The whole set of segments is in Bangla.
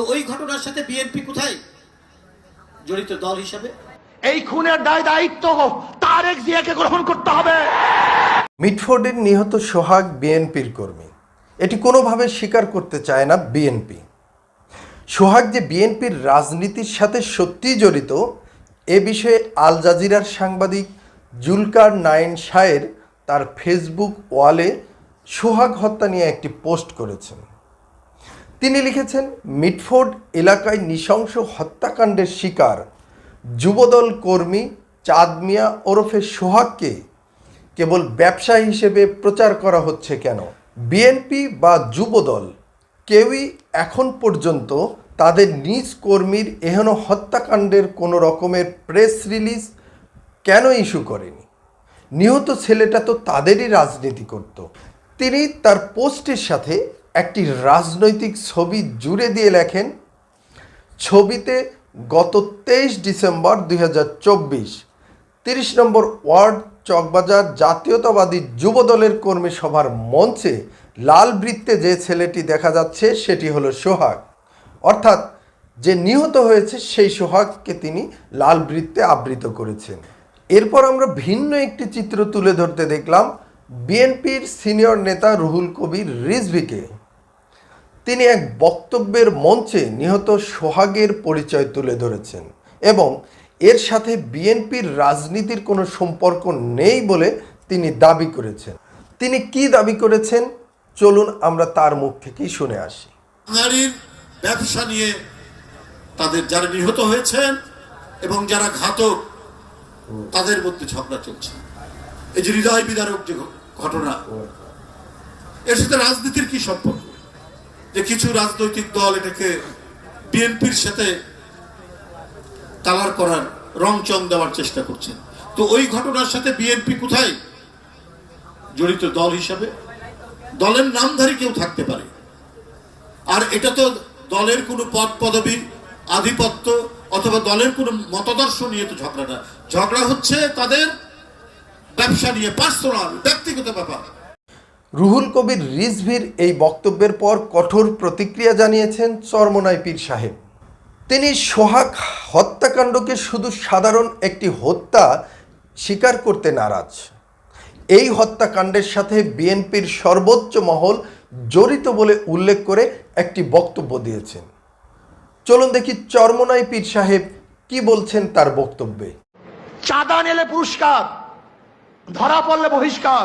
তো ওই ঘটনার সাথে বিএনপি কোথায়? জড়িত দল হিসাবে। এই খুনের দায় দায়িত্ব তারেক জিয়াকে গ্রহণ করতে হবে। মিটফোর্ডের নিহত সোহাগ বিএনপির কর্মী। এটি কোনোভাবে স্বীকার করতে চায় না বিএনপি সোহাগ যে বিএনপির রাজনীতির সাথে সত্যিই জড়িত এ বিষয়ে আল জাজিরার সাংবাদিক জুলকার নাইন শায়ের তার ফেসবুক ওয়ালে সোহাগ হত্যা নিয়ে একটি পোস্ট করেছেন। তিনি লিখেছেন, মিটফোর্ড এলাকায় নৃশংস হত্যাকাণ্ডের শিকার। যুবদল কর্মী চাঁদ মিয়া ওরফে সোহাগকে কেবল ব্যবসা হিসেবে প্রচার করা হচ্ছে কেন? বিএনপি বা যুবদল? কেউই এখন পর্যন্ত তাদের নিজ কর্মীর এহেন হত্যাকাণ্ডের কোনো রকমের প্রেস রিলিজ কেন ইস্যু করেনি? নিহত ছেলেটা তো তাদেরই রাজনীতি করত। তিনি তার পোস্টের সাথে একটি রাজনৈতিক ছবি জুড়ে দিয়ে লেখেন, ছবিতে গত তেইশ ডিসেম্বর দুই হাজার চব্বিশ তিরিশ নম্বর ওয়ার্ড চকবাজার জাতীয়তাবাদী যুবদলের কর্মী সভার মঞ্চে লাল বৃত্তে যে ছেলেটি দেখা যাচ্ছে সেটি হলো সোহাগ। অর্থাৎ যে নিহত হয়েছে সেই সোহাগকে তিনি লাল বৃত্তে আবৃত করেছেন। এরপর আমরা ভিন্ন একটি চিত্র তুলে ধরতে দেখলাম বিএনপির সিনিয়র নেতা রুহুল কবির রিজভিকে। তিনি এক বক্তব্যের মঞ্চে নিহত সোহাগের পরিচয় তুলে ধরেছেন এবং এর সাথে বিএনপির রাজনীতির কোনো সম্পর্ক নেই বলে তিনি দাবি করেছেন। তিনি কি দাবি করেছেন? চলুন আমরা তার মুখ থেকেই শুনে আসি। বাঙালির ব্যবসা নিয়ে তাদের যারা নিহত হয়েছেন এবং যারা ঘাতক, তাদের মধ্যে ঝগড়া চলছে। এই যে হৃদয় বিদারক যে ঘটনা, এর সাথে রাজনীতির কি সম্পর্ক? যে কিছু রাজনৈতিক দল এটাকে বিএনপির সাথে কালার করার রং চং দেওয়ার চেষ্টা করছেন তো ওই ঘটনার সাথে বিএনপি কোথায়? জড়িত দল হিসাবে। দলের নামধারী কেউ থাকতে পারে। আর এটা তো দলের কোনো পদ পদবী আধিপত্য অথবা দলের কোনো মতাদর্শ নিয়ে তো ঝগড়াটা ঝগড়া হচ্ছে তাদের ব্যবসা নিয়ে পার্সোনাল ব্যক্তিগত ব্যাপার। রুহুল কবির রিজভির এই বক্তব্যের পর কঠোর প্রতিক্রিয়া জানিয়েছেন চরমনাই পীর সাহেব। তিনি সোহাগ হত্যাকাণ্ডকে শুধু সাধারণ একটি হত্যা স্বীকার করতে নারাজ। এই হত্যাকাণ্ডের সাথে বিএনপির সর্বোচ্চ মহল জড়িত বলে উল্লেখ করে একটি বক্তব্য দিয়েছেন। চলুন দেখি চরমনাই পীর সাহেব কি বলছেন তার বক্তব্যে। চাঁদা নিলে পুরস্কার, ধরা পড়লে বহিষ্কার।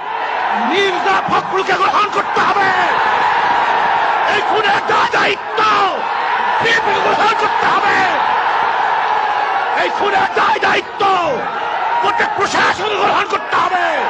মির্জা ফখরুলকে গ্রহণ করতে হবে। এই দায় দায়িত্ব। গ্রহণ করতে হবে। এই খুনের দায় দায়িত্ব। প্রত্যেক প্রশাসন গ্রহণ করতে হবে।